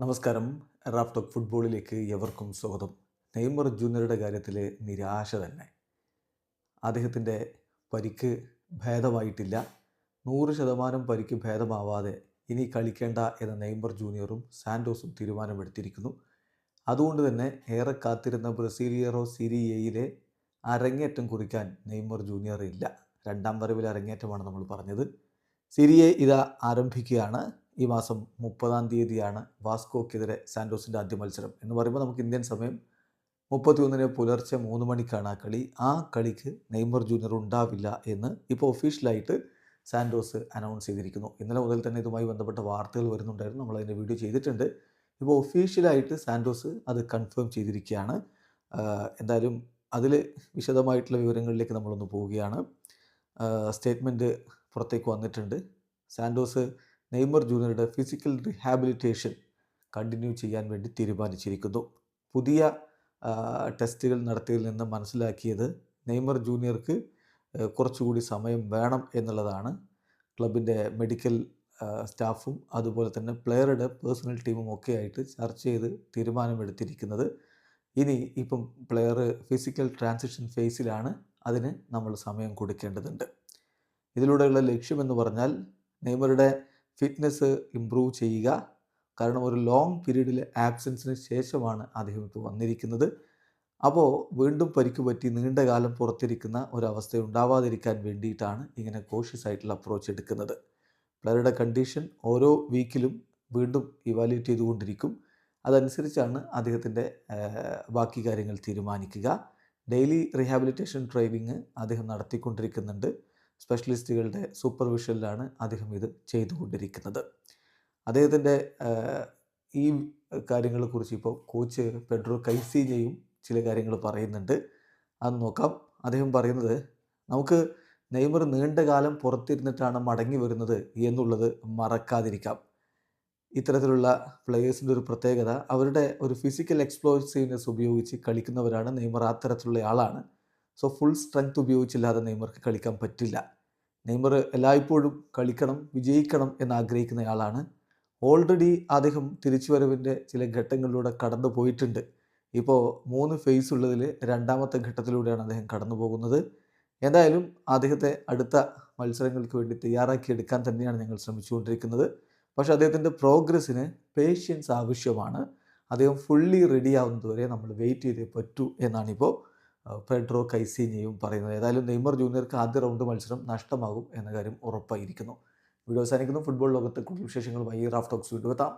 നമസ്കാരം. റാഫ് ഫുട്ബോളിലേക്ക് എവർക്കും സ്വാഗതം. നെയ്മർ ജൂനിയറുടെ കാര്യത്തിൽ നിരാശ തന്നെ. അദ്ദേഹത്തിന്റെ പരിക്ക് ഭേദമായിട്ടില്ല. നൂറ് ശതമാനം പരിക്ക് ഭേദമാവാതെ ഇനി കളിക്കേണ്ട എന്ന നെയ്മർ ജൂനിയറും സാൻഡോസും തീരുമാനമെടുത്തിരിക്കുന്നു. അതുകൊണ്ട് തന്നെ ഏറെ കാത്തിരുന്ന ബ്രസീലിയറോ സിരിയയിലെ അരങ്ങേറ്റം കുറിക്കാൻ നെയ്മർ ജൂനിയർ ഇല്ല. രണ്ടാം വരവിൽ അരങ്ങേറ്റമാണ് നമ്മൾ പറഞ്ഞത്. സിരിയെ ഇത് ആരംഭിക്കുകയാണ്. ഈ മാസം മുപ്പതാം തീയതിയാണ് വാസ്കോക്കെതിരെ സാൻഡോസിന്റെ ആദ്യ മത്സരം. എന്ന് പറയുമ്പോൾ നമുക്ക് ഇന്ത്യൻ സമയം മുപ്പത്തിയൊന്നിന് പുലർച്ചെ മൂന്ന് മണിക്കാണ് ആ കളി. ആ കളിക്ക് നെയ്മർ ജൂനിയർ ഉണ്ടാവില്ല എന്ന് ഇപ്പോൾ ഒഫീഷ്യലായിട്ട് സാൻഡോസ് അനൗൺസ് ചെയ്തിരിക്കുന്നു. ഇന്നലെ മുതൽ തന്നെ ഇതുമായി ബന്ധപ്പെട്ട വാർത്തകൾ വരുന്നുണ്ടായിരുന്നു. നമ്മൾ അതിന്റെ വീഡിയോ ചെയ്തിട്ടുണ്ട്. ഇപ്പോൾ ഒഫീഷ്യലായിട്ട് സാൻഡോസ് അത് കൺഫേം ചെയ്തിരിക്കുകയാണ്. എന്തായാലും അതിൽ വിശദമായിട്ടുള്ള വിവരങ്ങളിലേക്ക് നമ്മളൊന്ന് പോവുകയാണ്. സ്റ്റേറ്റ്മെന്റ് പുറത്തേക്ക് വന്നിട്ടുണ്ട്. സാൻഡോസ് നെയ്മർ ജൂനിയറുടെ ഫിസിക്കൽ റീഹാബിലിറ്റേഷൻ കണ്ടിന്യൂ ചെയ്യാൻ വേണ്ടി തീരുമാനിച്ചിരിക്കുന്നു. പുതിയ ടെസ്റ്റുകൾ നടത്തിയതിൽ നിന്ന് മനസ്സിലാക്കിയത് നെയ്മർ ജൂനിയർക്ക് കുറച്ചുകൂടി സമയം വേണം എന്നുള്ളതാണ് ക്ലബിന്റെ മെഡിക്കൽ സ്റ്റാഫും അതുപോലെ തന്നെ പ്ലെയറുടെ പേഴ്സണൽ ടീമും ഒക്കെ ആയിട്ട് ചർച്ച ചെയ്ത് തീരുമാനമെടുത്തിരിക്കുന്നത്. ഇനി ഇപ്പം പ്ലെയർ ഫിസിക്കൽ ട്രാൻസിഷൻ ഫേസിലാണ് അതിന് നമ്മൾ സമയം കൊടുക്കേണ്ടതുണ്ട്. ഇതിലൂടെയുള്ള ലക്ഷ്യമെന്ന് പറഞ്ഞാൽ നെയ്മറുടെ ഫിറ്റ്നസ് ഇമ്പ്രൂവ് ചെയ്യുക. കാരണം ഒരു ലോങ് പീരീഡിൽ ആബ്സെൻസിന് ശേഷമാണ് അദ്ദേഹം ഇപ്പോൾ വന്നിരിക്കുന്നത്. അപ്പോൾ വീണ്ടും പരിക്ക് പറ്റി നീണ്ട കാലം പുറത്തിരിക്കുന്ന ഒരവസ്ഥ ഉണ്ടാവാതിരിക്കാൻ വേണ്ടിയിട്ടാണ് ഇങ്ങനെ കോഷ്യസ് ആയിട്ടുള്ള അപ്രോച്ച് എടുക്കുന്നത്. പ്ലെയറുടെ കണ്ടീഷൻ ഓരോ വീക്കിലും വീണ്ടും ഇവാലുവേറ്റ് ചെയ്തുകൊണ്ടിരിക്കും. അതനുസരിച്ചാണ് അദ്ദേഹത്തിന്റെ ബാക്കി കാര്യങ്ങൾ തീരുമാനിക്കുക. ഡെയിലി റീഹാബിലിറ്റേഷൻ ട്രെയിനിങ് അദ്ദേഹം നടത്തിക്കൊണ്ടിരിക്കുന്നുണ്ട്. സ്പെഷ്യലിസ്റ്റുകളുടെ സൂപ്പർവിഷനിലാണ് അദ്ദേഹം ഇത് ചെയ്തുകൊണ്ടിരിക്കുന്നത്. അദ്ദേഹത്തിന്റെ ഈ കാര്യങ്ങളെക്കുറിച്ച് ഇപ്പോൾ കോച്ച് പെഡ്രോ കൈസീനയും ചില കാര്യങ്ങൾ പറയുന്നുണ്ട്. അത് നോക്കാം. അദ്ദേഹം പറയുന്നത് നമുക്ക് നെയ്മർ നീണ്ട കാലം പുറത്തിരുന്നിട്ടാണ് മടങ്ങി വരുന്നത് എന്നുള്ളത് മറക്കാതിരിക്കാം. ഇത്തരത്തിലുള്ള പ്ലെയേഴ്സിന്റെ ഒരു പ്രത്യേകത അവരുടെ ഒരു ഫിസിക്കൽ എക്സ്പ്ലോസീവ്നെസ് ഉപയോഗിച്ച് കളിക്കുന്നവരാണ് നെയ്മർ. അത്തരത്തിലുള്ള ആളാണ്. സോ ഫുൾ സ്ട്രെങ്ത് ഉപയോഗിച്ചില്ലാതെ നെയ്മർക്ക് കളിക്കാൻ പറ്റില്ല. നെയ്മർ എല്ലായ്പ്പോഴും കളിക്കണം വിജയിക്കണം എന്ന് ആഗ്രഹിക്കുന്ന ആളാണ്. ഓൾറെഡി അദ്ദേഹം തിരിച്ചുവരവിന്റെ ചില ഘട്ടങ്ങളിലൂടെ കടന്നു പോയിട്ടുണ്ട്. ഇപ്പോൾ മൂന്ന് ഫേസ് ഉള്ളതിൽ രണ്ടാമത്തെ ഘട്ടത്തിലൂടെയാണ് അദ്ദേഹം കടന്നു പോകുന്നത്. എന്തായാലും അദ്ദേഹത്തെ അടുത്ത മത്സരങ്ങൾക്ക് വേണ്ടി തയ്യാറാക്കിയെടുക്കാൻ തന്നെയാണ് ഞങ്ങൾ ശ്രമിച്ചുകൊണ്ടിരിക്കുന്നത്. പക്ഷേ അദ്ദേഹത്തിന്റെ പ്രോഗ്രസ്സിന് പേഷ്യൻസ് ആവശ്യമാണ്. അദ്ദേഹം ഫുള്ളി റെഡി ആവുന്നതുവരെ നമ്മൾ വെയിറ്റ് ചെയ്തേ പറ്റൂ എന്നാണിപ്പോൾ പെഡ്രോ കൈസീനിയും പറയുന്നത് ഏതായാലും നെയ്മർ ജൂനിയർക്ക് ആദ്യ റൗണ്ട് മത്സരം നഷ്ടമാകും എന്ന കാര്യം ഉറപ്പായിരിക്കുന്നു. വീഡിയോ അവസാനിക്കുന്നു. ഫുട്ബോൾ ലോകത്തെ കൂടുതൽ വിശേഷങ്ങളുമായി റാഫ് ടോക്സ് വീണ്ടും എത്താം.